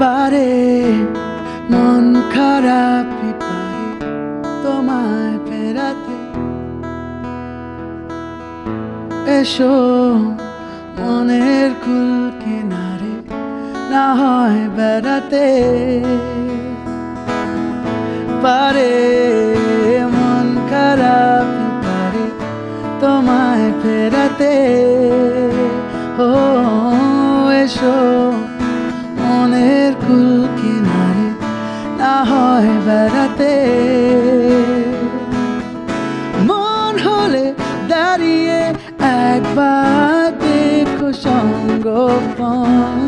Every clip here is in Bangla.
পারে, মন খারাপ তোমায় ফেরাতে। এসো মনের কুল কিনারে, না হয় বেড়াতে। পারে, মন খারাপ পারে তোমায় ফেরাতে। ও, এসো কুল কিনারে না হয় বেড়াতে। মন হলে দাঁড়িয়ে একবার দেখো সঙ্গপন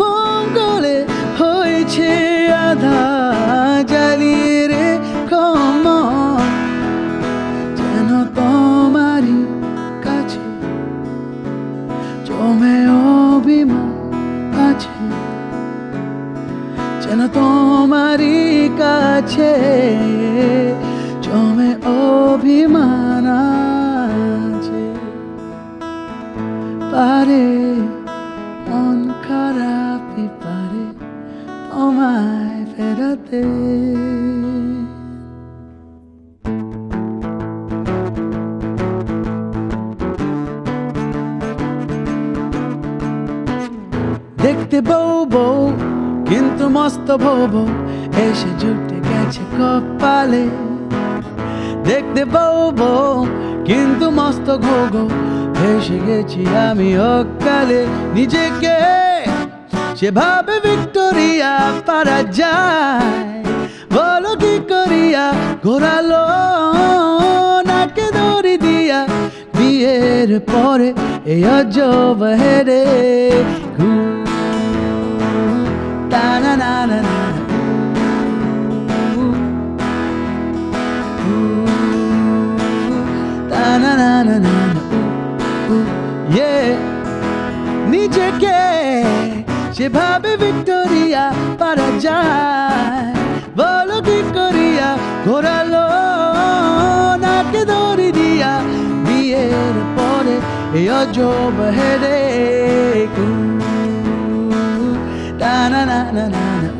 মঙ্গলে হয়েছে আধা জ্বালিয়ে রে কমন যেন তোমারই কাছে জমে অভিমান। আছে যেন তোমারই কাছে জমে অভিমান আছে। পারে মন খারাপই পারে তোমায় ফেরাতে। দেখতে বউ বউ, কিন্তু মস্ত বউ এসে জুটে গেছে কপালে। দেখতে বউ বউ, কিন্তু মস্ত ঘো ঘো, ভেসে গেছি আমি অকালে। নিজেকে সেভাবে ভিক্টোরিয়া পারা যায়। বলো কি করিয়া, ঘোরালো নাকে দড়ি দিয়া। বিয়ের পরে এই অজব হেরে নিজেকে সেভাবে ভিক্টোরিয়া পারা যায়। বলো কি করিয়া? ঘোরালো, নাকে দড়ি দিয়া। বিয়ের পরে এই অজব হেরে টানা না না না।